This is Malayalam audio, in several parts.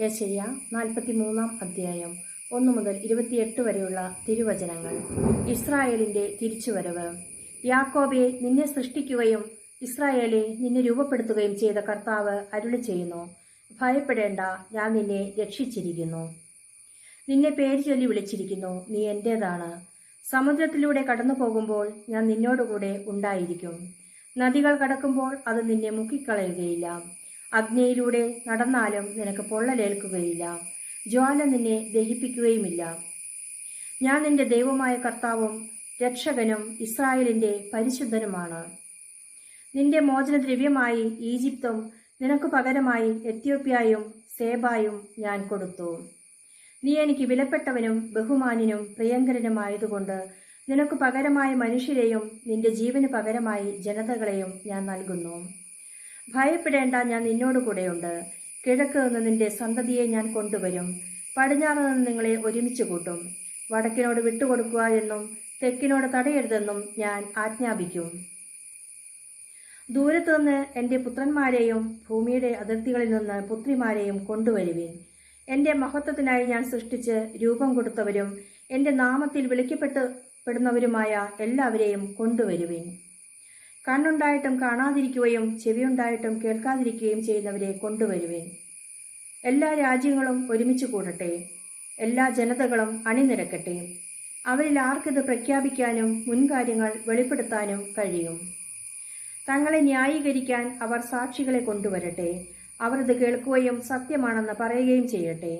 യേശയ്യ നാൽപ്പത്തി മൂന്നാം അധ്യായം. ഒന്നു മുതൽ ഇരുപത്തിയെട്ട് വരെയുള്ള തിരുവചനങ്ങൾ. ഇസ്രായേലിന്റെ തിരിച്ചുവരവ്. യാക്കോബെ നിന്നെ സൃഷ്ടിക്കുകയും ഇസ്രായേലെ നിന്നെ രൂപപ്പെടുത്തുകയും ചെയ്ത കർത്താവ് അരുളി ചെയ്യുന്നു. ഭയപ്പെടേണ്ട ഞാൻ നിന്നെ രക്ഷിച്ചിരിക്കുന്നു. നിന്നെ പേര് ചൊല്ലി വിളിച്ചിരിക്കുന്നു. നീ എന്റേതാണ്. സമുദ്രത്തിലൂടെ കടന്നു പോകുമ്പോൾ ഞാൻ നിന്നോടുകൂടെ ഉണ്ടായിരിക്കും. നദികൾ കടക്കുമ്പോൾ അത് നിന്നെ മുക്കിക്കളയുകയില്ല. അഗ്നിയിലൂടെ നടന്നാലും നിനക്ക് പൊള്ളലേൽക്കുകയില്ല. ജ്വാല നിന്നെ ദഹിപ്പിക്കുകയുമില്ല. ഞാൻ നിന്റെ ദൈവമായ കർത്താവും രക്ഷകനും ഇസ്രായേലിന്റെ പരിശുദ്ധനുമാണ്. നിന്റെ മോചനദ്രവ്യമായി ഈജിപ്തും നിനക്ക് പകരമായി എത്യോപ്യയും സേബായും ഞാൻ കൊടുത്തു. നീ എനിക്ക് വിലപ്പെട്ടവനും ബഹുമാനിനും പ്രിയങ്കരനുമായതുകൊണ്ട് നിനക്ക് പകരമായ മനുഷ്യരെയും നിന്റെ ജീവന് പകരമായി ജനതകളെയും ഞാൻ നൽകുന്നു. ഭയപ്പെടേണ്ട ഞാൻ നിന്നോട് കൂടെയുണ്ട്. കിഴക്ക് നിന്ന് നിന്റെ സന്തതിയെ ഞാൻ കൊണ്ടുവരും. പടിഞ്ഞാറ് നിന്ന് നിങ്ങളെ ഒരുമിച്ച് കൂട്ടും. വടക്കിനോട് വിട്ടുകൊടുക്കുക എന്നും തെക്കിനോട് തടയരുതെന്നും ഞാൻ ആജ്ഞാപിക്കും. ദൂരത്തു നിന്ന് എന്റെ പുത്രന്മാരെയും ഭൂമിയുടെ അതിർത്തികളിൽ നിന്ന് പുത്രിമാരെയും കൊണ്ടുവരുവിൻ. എന്റെ മഹത്വത്തിനായി ഞാൻ സൃഷ്ടിച്ച് രൂപം കൊടുത്തവരും എന്റെ നാമത്തിൽ വിളിക്കപ്പെട്ട് പെടുന്നവരുമായ എല്ലാവരെയും കൊണ്ടുവരുവിൻ. കണ്ണുണ്ടായിട്ടും കാണാതിരിക്കുകയും ചെവിയുണ്ടായിട്ടും കേൾക്കാതിരിക്കുകയും ചെയ്യുന്നവരെ കൊണ്ടുവരുവേൻ എല്ലാ രാജ്യങ്ങളും ഒരുമിച്ച് കൂടട്ടെ. എല്ലാ ജനതകളും അണിനിരക്കട്ടെ. അവരിൽ ആർക്കിത് പ്രഖ്യാപിക്കാനും മുൻകാര്യങ്ങൾ വെളിപ്പെടുത്താനും കഴിയും. തങ്ങളെ ന്യായീകരിക്കാൻ അവർ സാക്ഷികളെ കൊണ്ടുവരട്ടെ. അവർ ഇത് കേൾക്കുകയും സത്യമാണെന്ന് പറയുകയും ചെയ്യട്ടെ.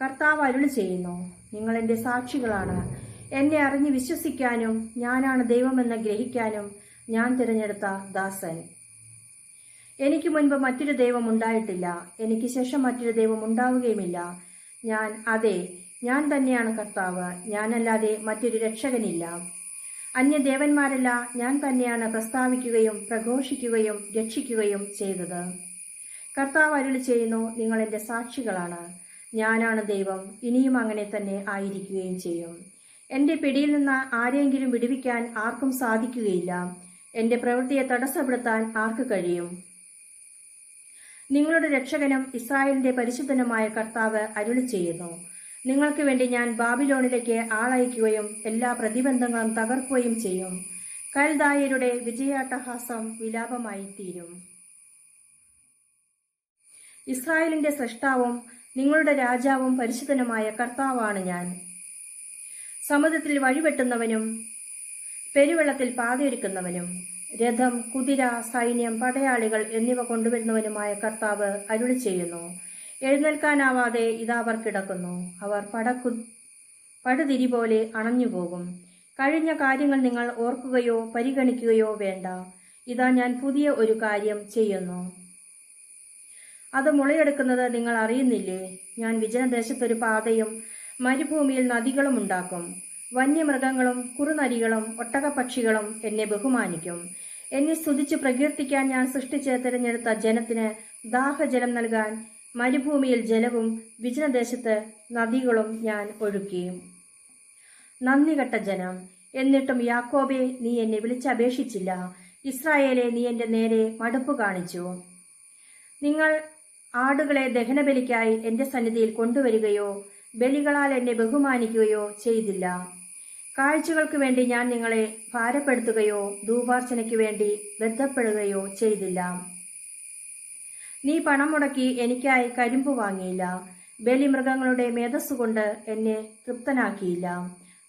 കർത്താവ് അരുളി ചെയ്യുന്നു നിങ്ങൾ എന്റെ സാക്ഷികളാണ്. എന്നെ അറിഞ്ഞ് വിശ്വസിക്കാനും ഞാനാണ് ദൈവമെന്ന് ഗ്രഹിക്കാനും ഞാൻ തിരഞ്ഞെടുത്ത ദാസൻ. എനിക്ക് മുൻപ് മറ്റൊരു ദൈവം ഉണ്ടായിട്ടില്ല. എനിക്ക് ശേഷം മറ്റൊരു ദൈവം ഉണ്ടാവുകയുമില്ല. ഞാൻ അതെ ഞാൻ തന്നെയാണ് കർത്താവ്. ഞാനല്ലാതെ മറ്റൊരു രക്ഷകനില്ല. അന്യദേവന്മാരല്ല ഞാൻ തന്നെയാണ് പ്രസ്താവിക്കുകയും പ്രഘോഷിക്കുകയും രക്ഷിക്കുകയും ചെയ്തത്. കർത്താവ് അരുളി ചെയ്യുന്നു നിങ്ങൾ എന്റെ സാക്ഷികളാണ്. ഞാനാണ് ദൈവം. ഇനിയും അങ്ങനെ തന്നെ ആയിരിക്കുകയും ചെയ്യും. എന്റെ പിടിയിൽ നിന്ന് ആരെങ്കിലും വിടുവിക്കാൻ ആർക്കും സാധിക്കുകയില്ല. എന്റെ പ്രവൃത്തിയെ തടസ്സപ്പെടുത്താൻ ആർക്ക് കഴിയും? നിങ്ങളുടെ രക്ഷകനും ഇസ്രായേലിന്റെ പരിശുദ്ധനുമായ കർത്താവ് അരുളി ചെയ്യുന്നു. നിങ്ങൾക്ക് വേണ്ടി ഞാൻ ബാബിലോണിലേക്ക് ആളയക്കുകയും എല്ലാ പ്രതിബന്ധങ്ങളും തകർക്കുകയും ചെയ്യും. കൽദായരുടെ വിജയാട്ടഹാസം വിലാപമായി തീരും. ഇസ്രായേലിന്റെ സൃഷ്ടാവും നിങ്ങളുടെ രാജാവും പരിശുദ്ധനുമായ കർത്താവാണ് ഞാൻ. സമുദ്രത്തിൽ വഴിവെട്ടുന്നവനും പെരുവെള്ളത്തിൽ പാതയൊരുക്കുന്നവനും രഥം കുതിര സൈന്യം പടയാളികൾ എന്നിവ കൊണ്ടുവരുന്നവനുമായ കർത്താവ് അരുളി ചെയ്യുന്നു. എഴുന്നേൽക്കാനാവാതെ ഇതാവർ കിടക്കുന്നു. അവർ പടക്കു പടുതിരി പോലെ അണഞ്ഞുപോകും. കഴിഞ്ഞ കാര്യങ്ങൾ നിങ്ങൾ ഓർക്കുകയോ പരിഗണിക്കുകയോ വേണ്ട. ഇതാ ഞാൻ പുതിയ ഒരു കാര്യം ചെയ്യുന്നു. അത് മുളയെടുക്കുന്നത് നിങ്ങൾ അറിയുന്നില്ലേ? ഞാൻ വിജനദേശത്തൊരു പാതയും മരുഭൂമിയിൽ നദികളും ഉണ്ടാക്കും. വന്യമൃഗങ്ങളും കുറുനരികളും ഒട്ടകപക്ഷികളും എന്നെ ബഹുമാനിക്കും. എന്നെ സ്തുതിച്ച് പ്രകീർത്തിക്കാൻ ഞാൻ സൃഷ്ടിച്ച് തിരഞ്ഞെടുത്ത ജനത്തിന് ദാഹജലം നൽകാൻ മരുഭൂമിയിൽ ജലവും വിജനദേശത്ത് നദികളും ഞാൻ ഒഴുക്കിയും നന്ദികെട്ട ജനം എന്നിട്ടും യാക്കോബെ നീ എന്നെ വിളിച്ചപേക്ഷിച്ചില്ല. ഇസ്രായേലെ നീ എന്റെ നേരെ മടുപ്പ് കാണിച്ചു. നിങ്ങൾ ആടുകളെ ദഹനബലിക്കായി എന്റെ സന്നിധിയിൽ കൊണ്ടുവരികയോ ബലികളാൽ എന്നെ ബഹുമാനിക്കുകയോ ചെയ്തില്ല. കാഴ്ചകൾക്ക് വേണ്ടി ഞാൻ നിങ്ങളെ ഭാരപ്പെടുത്തുകയോ ധൂപാർച്ചനയ്ക്ക് വേണ്ടി ബന്ധപ്പെടുകയോ ചെയ്തില്ല. നീ പണം മുടക്കി എനിക്കായി കരിമ്പ് വാങ്ങിയില്ല. ബലിമൃഗങ്ങളുടെ മേധസ്സുകൊണ്ട് എന്നെ തൃപ്തനാക്കിയില്ല.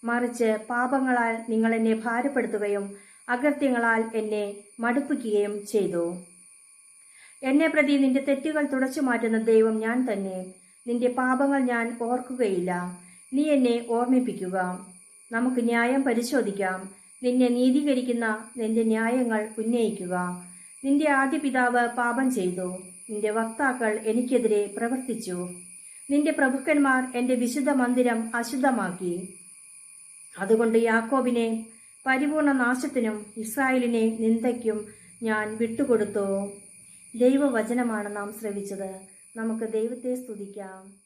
മറിച്ച് പാപങ്ങളാൽ നിങ്ങൾ എന്നെ ഭാരപ്പെടുത്തുകയും അകൃത്യങ്ങളാൽ എന്നെ മടുപ്പിക്കുകയും ചെയ്തു. എന്നെ പ്രതി നിന്റെ തെറ്റുകൾ തുടച്ചു മാറ്റുന്ന ദൈവം ഞാൻ തന്നെ. നിന്റെ പാപങ്ങൾ ഞാൻ ഓർക്കുകയില്ല. നീ എന്നെ ഓർമ്മിപ്പിക്കുക. നമുക്ക് ന്യായം പരിശോധിക്കാം. നിന്നെ നീതീകരിക്കുന്ന നിന്റെ ന്യായങ്ങൾ ഉന്നയിക്കുക. നിന്റെ ആദ്യ പിതാവ് പാപം ചെയ്തു. നിന്റെ വക്താക്കൾ എനിക്കെതിരെ പ്രവർത്തിച്ചു. നിന്റെ പ്രഭുക്കന്മാർ എന്റെ വിശുദ്ധ മന്ദിരം അശുദ്ധമാക്കി. അതുകൊണ്ട് യാക്കോബിനെ പരിപൂർണ നാശത്തിനും ഇസ്രായേലിനെ നിന്ദയ്ക്കും ഞാൻ വിട്ടുകൊടുത്തു. ദൈവവചനമാണ് നാം ശ്രവിച്ചത്. നമുക്ക് ദൈവത്തെ സ്തുതിക്കാം.